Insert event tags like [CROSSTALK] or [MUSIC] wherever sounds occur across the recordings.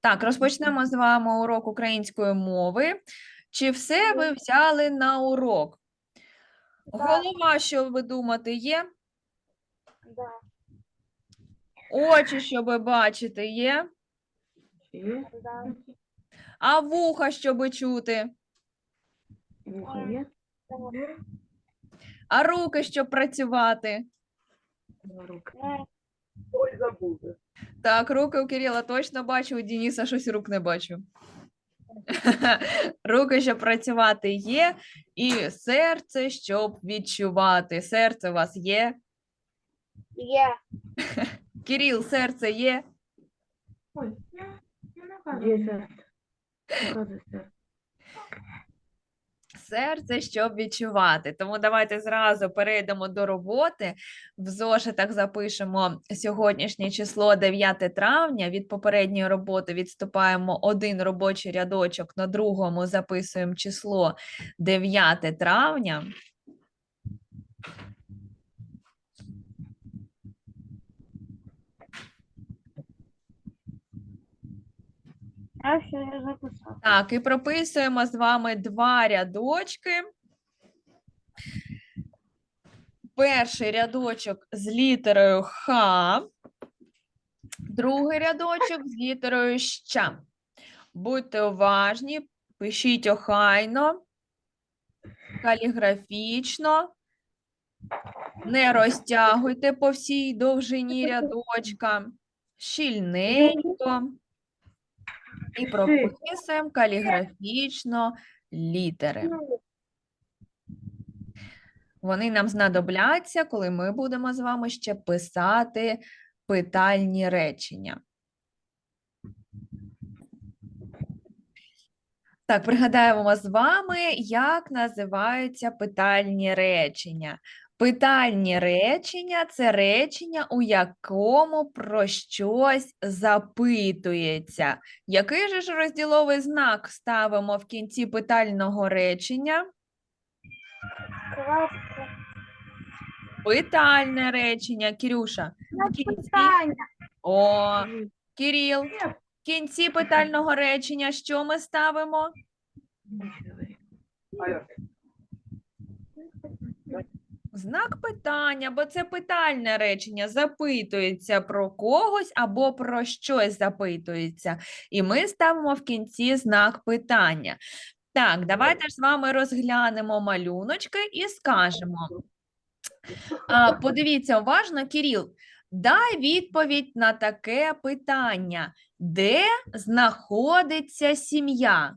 Так, розпочнемо з вами урок української мови. Чи все ви взяли на урок? Голова, що ви думати, є? Да. Очі, щоб бачити, є? Є? Да. А вуха, щоб чути? А руки, щоб працювати? Руки. Ой, забула. Так, руки у Кирила точно бачу, у Дениса щось рук не бачу. [LAUGHS] Руки, щоб працювати є, і серце, щоб відчувати. Серце у вас є? Є. [LAUGHS] Кирил, серце є? Ой, Де серце? Показуй серце. Серце, щоб відчувати. Тому давайте зразу перейдемо до роботи. В зошитах запишемо сьогоднішнє число 9 травня. Від попередньої роботи відступаємо один робочий рядочок, на другому записуємо число 9 травня. А все, я записав. Так, і прописуємо з вами два рядочки. Перший рядочок з літерою Х, другий рядочок з літерою Щ. Будьте уважні, пишіть охайно, каліграфічно, не розтягуйте по всій довжині рядочка, щільненько. І прописуємо каліграфічно літери. Вони нам знадобляться, коли ми будемо з вами ще писати питальні речення. Так, пригадаємо з вами, як називаються питальні речення. Питальні речення це речення, у якому про щось запитується. Який же ж розділовий знак ставимо в кінці питального речення? Питальне речення, Кирюша. В кінці... О, Кирил, в кінці питального речення що ми ставимо? Знак питання, бо це питальне речення, запитується про когось або про щось запитується. І ми ставимо в кінці знак питання. Так, давайте ж з вами розглянемо малюночки і скажемо. А, подивіться уважно, Кирил, дай відповідь на таке питання. Де знаходиться сім'я?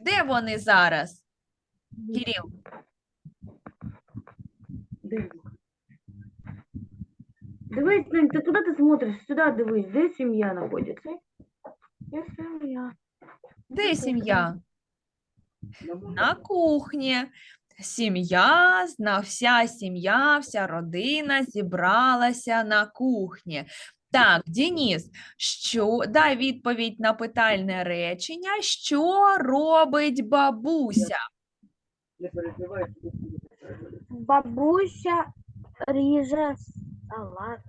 Де вони зараз? Де? Дивись, Лень, ти куди ти смотриш? Сюди дивись, де сім'я знаходиться? Є сім'я. де сім'я? На кухні. Сім'я, вся сім'я, вся родина зібралася на кухні. Так, Дініс, що дай відповідь на питальне речення, що робить бабуся? Не Бабуся ріже салат.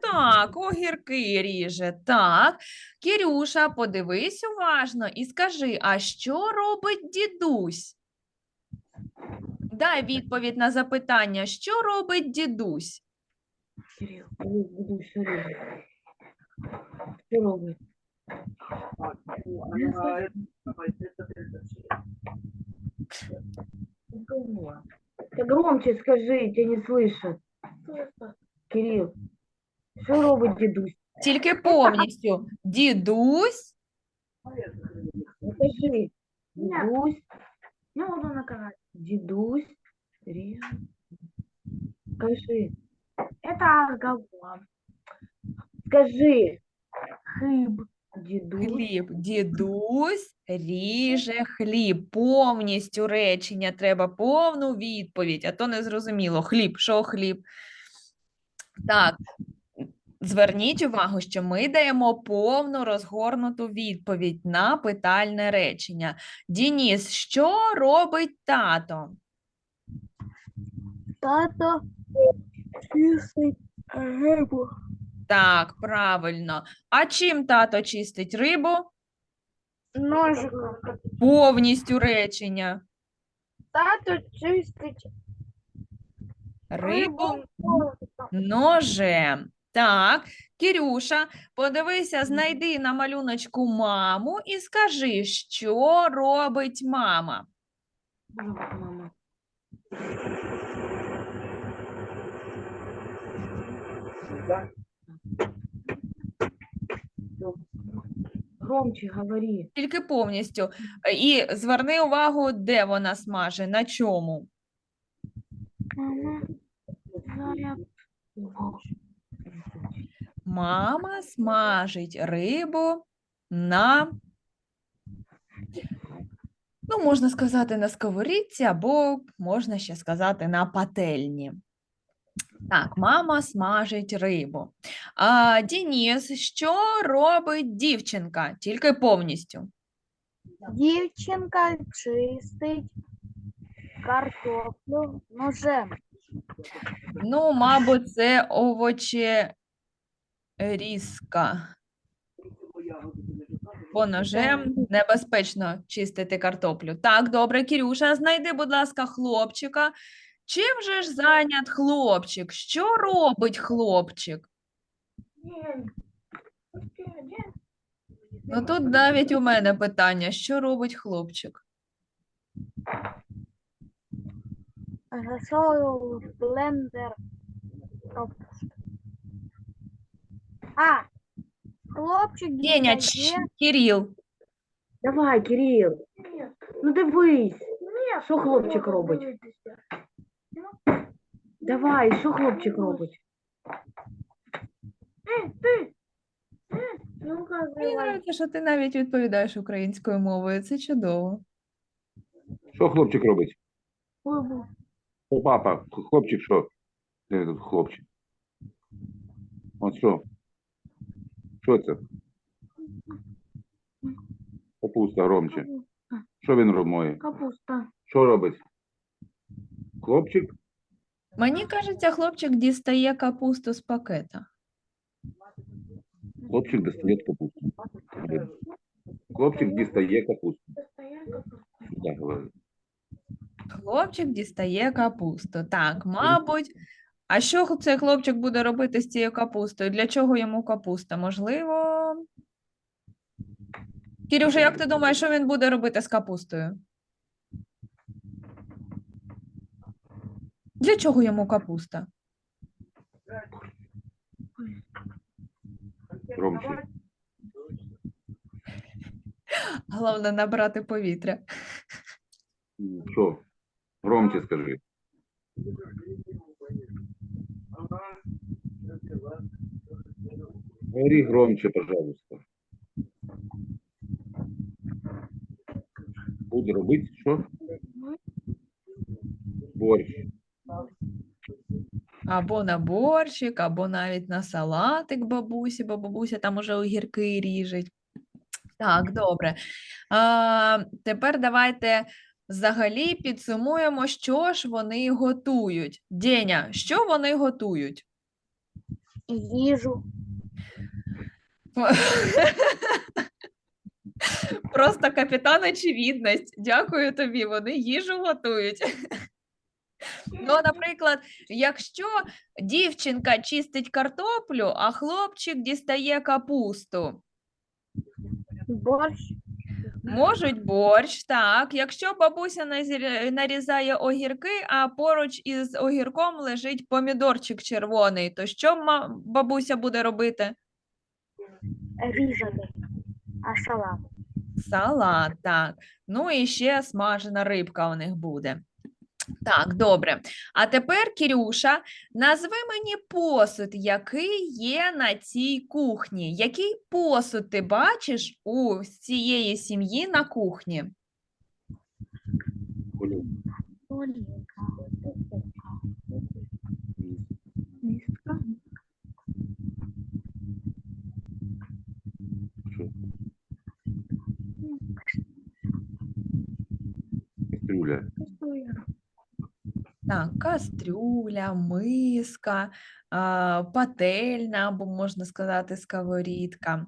Так, огірки ріже. Так. Кірюша, подивись уважно і скажи, а що робить дідусь? Дай відповідь на запитання, що робить дідусь? Що робить? Ага, давай, 336. Та громче скажи, тебя не слышат. Кирилл, що робить дідусь? Тільки повністю. Дідусь, Скажи. Дідусь. Ну, воно на каналі. Дідусь. Ріже. Скажи. Это разговор. Скажи. Хліб. Дідусь. хліб. Дідусь ріже хліб. Повністю речення треба повну відповідь, а то не зрозуміло. Хліб, що хліб? Так. Зверніть увагу, що ми даємо повну розгорнуту відповідь на питальне речення. Дініс, що робить тато? Тато чистить рибу. Так, правильно. А чим тато чистить рибу? Ножиком. Повністю речення. Тато чистить Рибу ножем. Так, Кірюша, подивися, знайди на малюночку маму і скажи, що робить мама. Мама. Громче говори. Тільки повністю. І зверни увагу, де вона смаже, на чому. Мама смажить рибу на, ну, можна сказати, на сковорідці, або можна ще сказати на пательні. Так, мама смажить рибу. А, Дініс, що робить дівчинка? Тільки повністю. Дівчинка чистить картоплю ножем. Ну, мабуть, це овочерізка. Бо ножем небезпечно чистити картоплю. Так, добре, Кірюша, знайди, будь ласка, хлопчика. Чим же ж зайнят хлопчик? Що робить хлопчик? Ну тут навіть у мене питання: що робить хлопчик? Засовую в блендер. А, хлопчик Деня, дістає Кирил, Давай, Кирил. Ну дивись. Що хлопчик робить? Давай, що хлопчик робить? мені подобається, що ти навіть відповідаєш українською мовою. Це чудово. Що хлопчик робить? О, папа, хлопчик що? Де тут хлопчик? От що? Що це? Капуста громче. Що він робить? Капуста. Що робить? Хлопчик? Мені кажеться, хлопчик дістає капусту з пакета. Хлопчик достає капусту. Хлопчик дістає капусту. Я говорю. Хлопчик дістає капусту. Так, мабуть. А що цей хлопчик буде робити з цією капустою? Для чого йому капуста? Можливо. Кірюша, як ти думаєш, що він буде робити з капустою? Для чого йому капуста? Громче. Головне набрати повітря. Що? Громче скажи. Говори громче, пожалуйста. Буде робити що? Борщ. Або на борщик, або навіть на салатик бабусі, бо бабуся там уже огірки ріжить. Так, добре. А, тепер давайте взагалі підсумуємо, що ж вони готують. Деня, що вони готують? їжу. Просто капітан очевидність. Дякую тобі, вони їжу готують. Ну, наприклад, якщо дівчинка чистить картоплю, а хлопчик дістає капусту. Борщ. Можуть борщ, так. Якщо бабуся нарізає огірки, а поруч із огірком лежить помідорчик червоний, то що бабуся буде робити? Різати. А салат. Салат, так. Ну і ще смажена рибка у них буде. Так, добре. А тепер, Кірюша, назви мені посуд, який є на цій кухні. Який посуд ти бачиш у цієї сім'ї на кухні? Кастрюля. Так, кастрюля, миска, пательна, або можна сказати, сковорідка.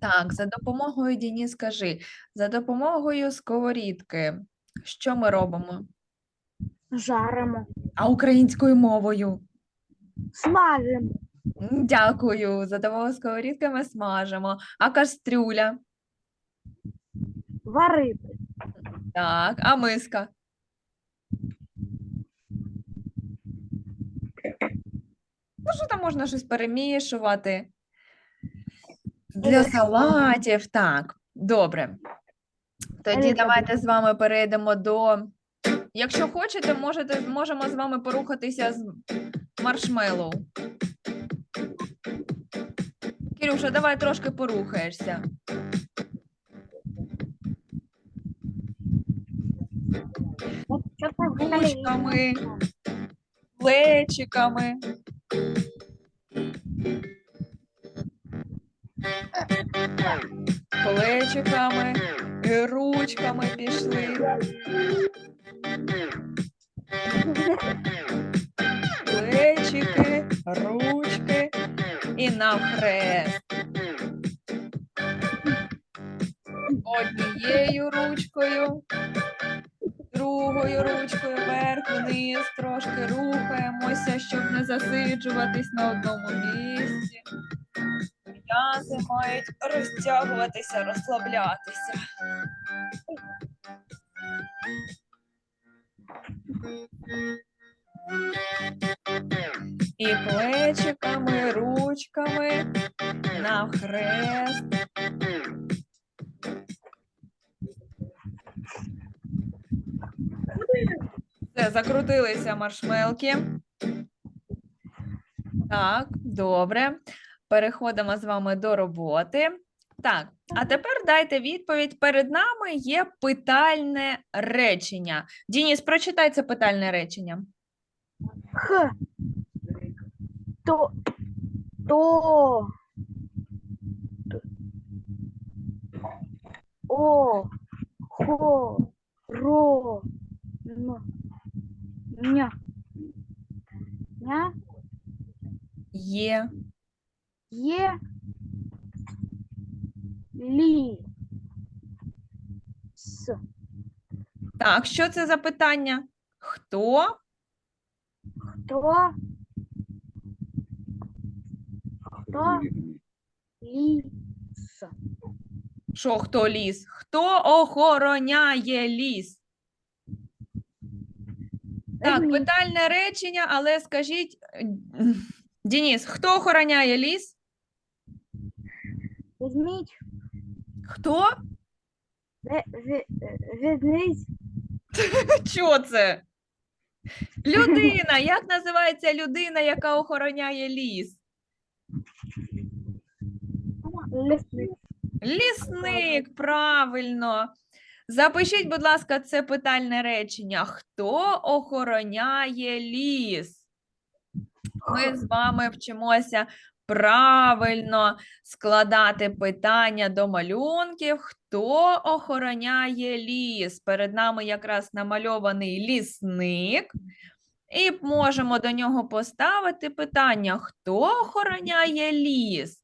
Так, за допомогою, Діні, скажи, за допомогою сковорідки, що ми робимо? Жаримо. А українською мовою? Смажимо. Дякую. За допомогою сковорідки ми смажимо. А кастрюля? Варити. Так, а миска? Що там можна щось перемішувати? Для салатів, так. Добре. Тоді давайте з вами перейдемо до. Якщо хочете, можете, можемо з вами порухатися з маршмеллоу. Кирюша, давай трошки порухаєшся. Ручками, плечиками. Плечиками, ручками пішли. Плечики, ручки і навхрест. Однією ручкою, другою ручкою щоб не засиджуватись на одному місці. М'язи мають розтягуватися, розслаблятися. І плечиками, ручками навхрест. Все, закрутилися маршмелки. Так, добре. Переходимо з вами до роботи. Так, а тепер дайте відповідь. Перед нами є питальне речення. Дініс, прочитай це питальне речення. Х. То. То. О. Хо. Ро. Ня. Ня. Є. Є. Лі. С. Так, що це за питання? Хто? То. Хто? Лі. С. Що хто ліс? Хто охороняє ліс? Так, питальне речення, але скажіть, Дініс, хто охороняє ліс? Ведмідь. Хто? Ве- ве- Ведмідь. Що [LAUGHS] це? Людина. Як називається людина, яка охороняє ліс? Лісник. Лісник, правильно. Запишіть, будь ласка, це питальне речення. Хто охороняє ліс? Ми з вами вчимося правильно складати питання до малюнків. Хто охороняє ліс? Перед нами якраз намальований лісник. І можемо до нього поставити питання: хто охороняє ліс?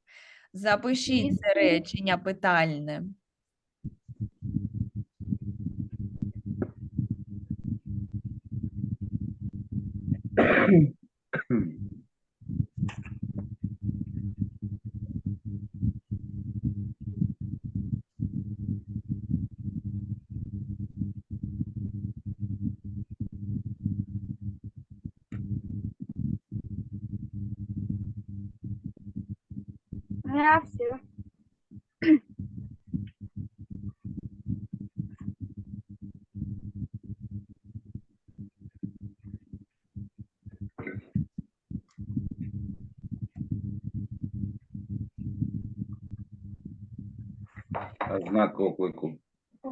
Запишіть це речення питальне. [CLEARS THROAT] У знак оклику.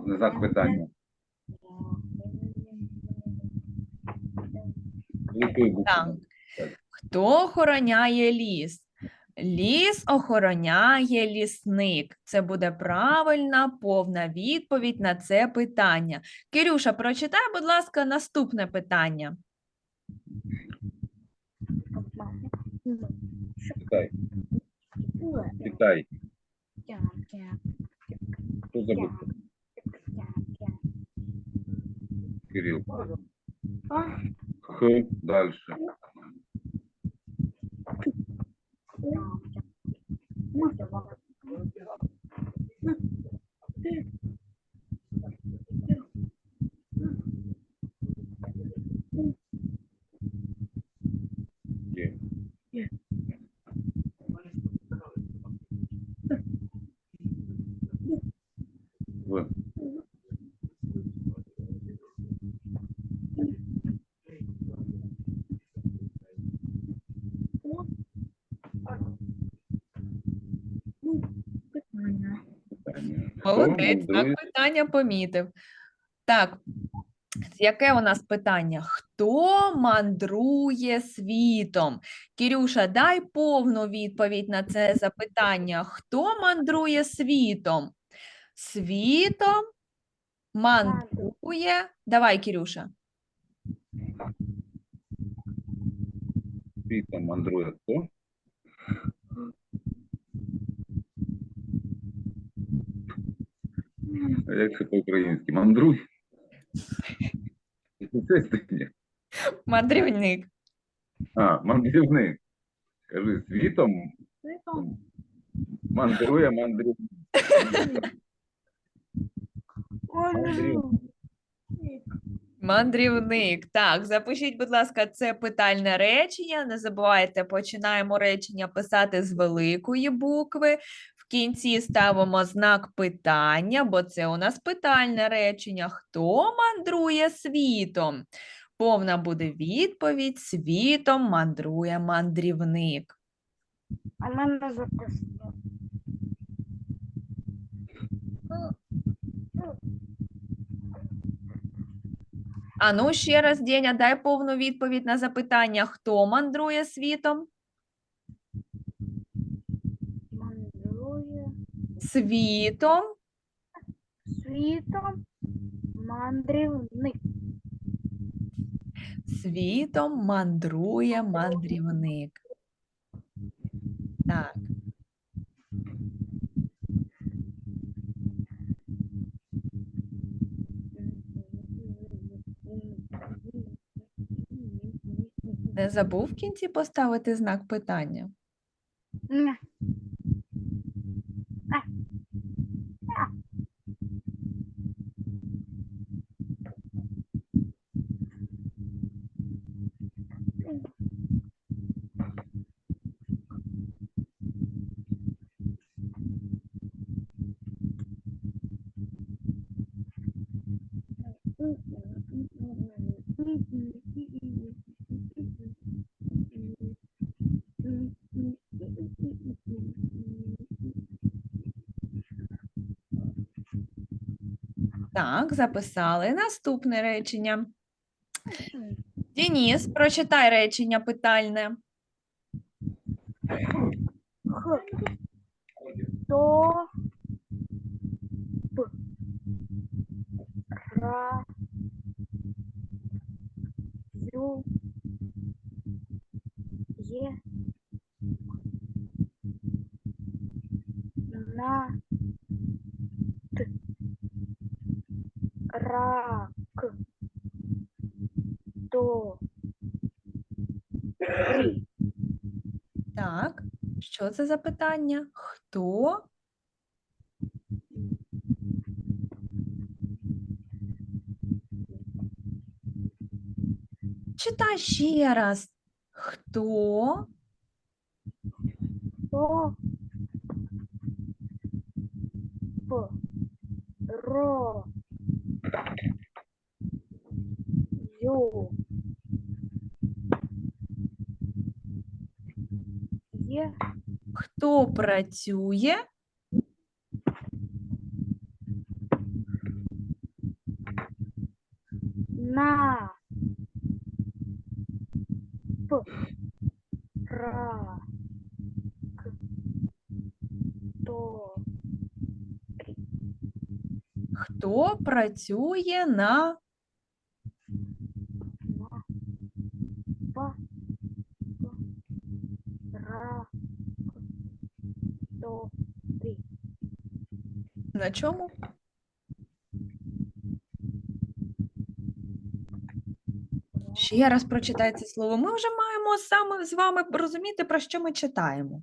Знак питання. Так. Хто охороняє ліс? Ліс охороняє лісник. Це буде правильна повна відповідь на це питання. Кирюша, прочитай, будь ласка, наступне питання. Читай, читай. Хто забув? Кирил. Х, дальше. Молодець, мандрує? питання помітив. Так, яке у нас питання? Хто мандрує світом? Кірюша, дай повну відповідь на це запитання. Хто мандрує світом? Світом мандрує. Давай, Кірюша. Світом мандрує хто? Як це по-українськи? Мандруй. Мандрівник. А, мандрівник. Кажи, світом Світом. мандрує мандрівник. Мандрівник. Мандрівник. Так, запишіть, будь ласка, це питальне речення. Не забувайте, починаємо речення писати з великої букви. В кінці ставимо знак питання, бо це у нас питальне речення. Хто мандрує світом? Повна буде відповідь: світом мандрує мандрівник. А мене записано. А ну ще раз, Деня, дай повну відповідь на запитання: хто мандрує світом? Світом. світом мандрівник. Світом мандрує мандрівник. Так. Не забув в кінці поставити знак питання. Ні. Так, записали. Наступне речення. Дініс, прочитай речення питальне. Х. То. П. Ра. Ю. Є. На. Рак. То. Ри. Так, що це за питання? Хто? Читай ще раз. Хто? П. Ро. Ю. Є. Хто працює? На. П. Ра. К. То. Хто працює на ба ра до ти. На чому? Ще раз прочитай це слово. Ми вже маємо саме з вами розуміти, про що ми читаємо.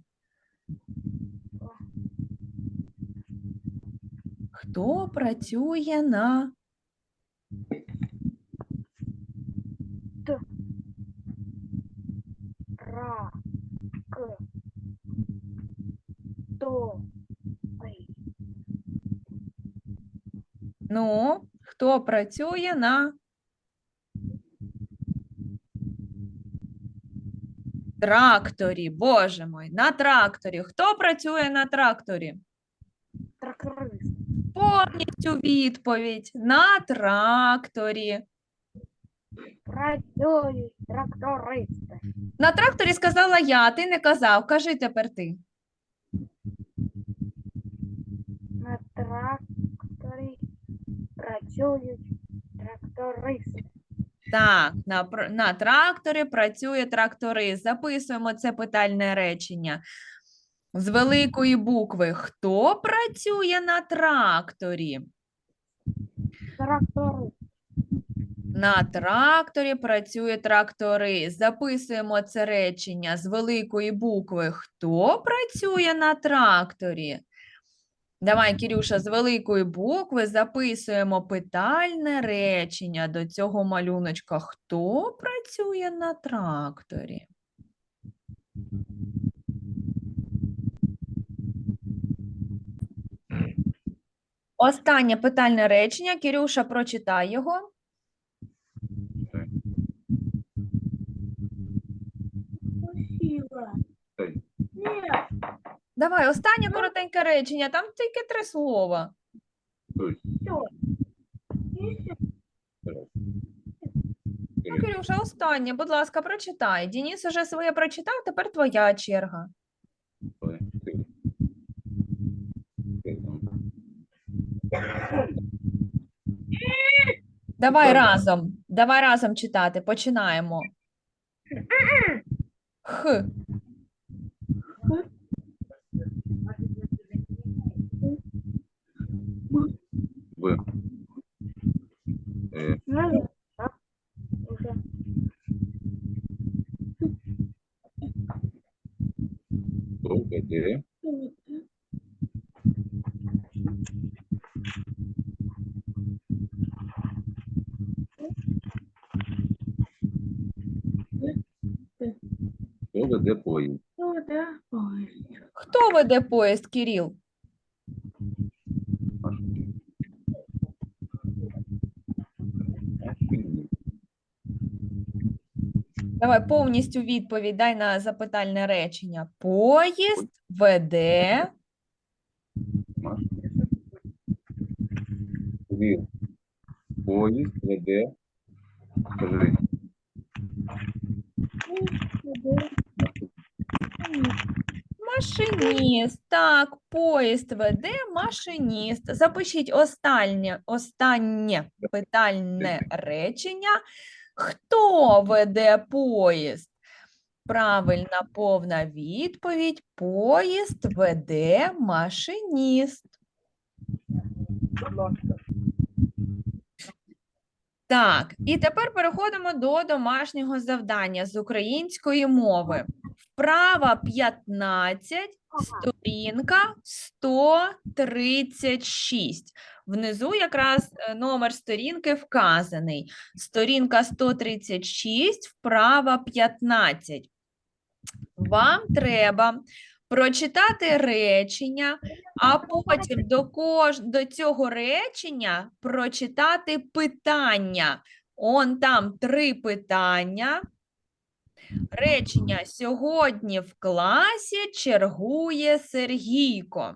Хто працює на хто працює на тракторі? Боже мой, на тракторі. Хто працює на тракторі? Тракторист. Повністю відповідь на тракторі. Працюють трактористи. На тракторі сказала я, ти не казав. Кажи тепер ти. На тракторі працюють трактористи. Так, на, на тракторі працює тракторист. Записуємо це питальне речення. З великої букви. Хто працює на тракторі? Тракторист. На тракторі працює тракторист. Записуємо це речення з великої букви. Хто працює на тракторі? Давай, Кірюша, з великої букви записуємо питальне речення до цього малюночка. Хто працює на тракторі? Останнє питальне речення. Кірюша, прочитай його. Спасибо. Нет. Давай, останнє коротеньке речення, там тільки три слова. Ну, Кирюша, останнє, будь ласка, прочитай. Дініс уже своє прочитав, тепер твоя черга. Ну. Давай разом. Давай разом читати. Починаємо. Х. В. Е, Ну, так. Уже. довге, де. Хто веде поїзд? Что это? Ой. Хто веде поїзд, Кіріл? Давай повністю відповідь дай на запитальне речення. Поїзд веде. Кирил. Поїзд веде. Скажи. Машиніст. Так, поїзд веде машиніст. Запишіть останнє, останнє питальне речення. Хто веде поїзд? Правильна повна відповідь. Поїзд веде машиніст. Так, і тепер переходимо до домашнього завдання з української мови. Вправа 15, сторінка 136. Внизу якраз е, номер сторінки вказаний. Сторінка 136, вправа 15. Вам треба прочитати речення, а потім до, кож... до цього речення прочитати питання. Он там три питання. Речення сьогодні в класі чергує Сергійко.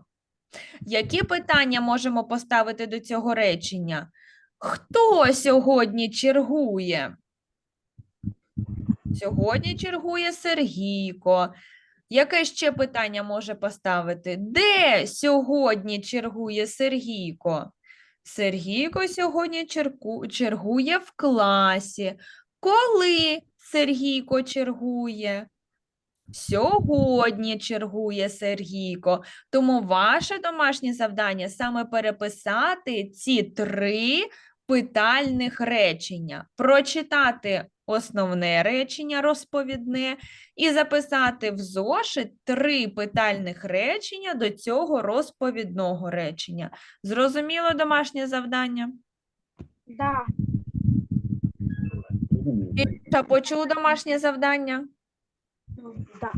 Які питання можемо поставити до цього речення? Хто сьогодні чергує? Сьогодні чергує Сергійко. Яке ще питання може поставити? Де сьогодні чергує Сергійко? Сергійко сьогодні чергує в класі. Коли Сергійко чергує? Сьогодні чергує Сергійко. Тому ваше домашнє завдання саме переписати ці три питальних речення, прочитати основне речення розповідне і записати в зошит три питальних речення до цього розповідного речення. Зрозуміло домашнє завдання? Да. Та почув домашнє завдання? Да.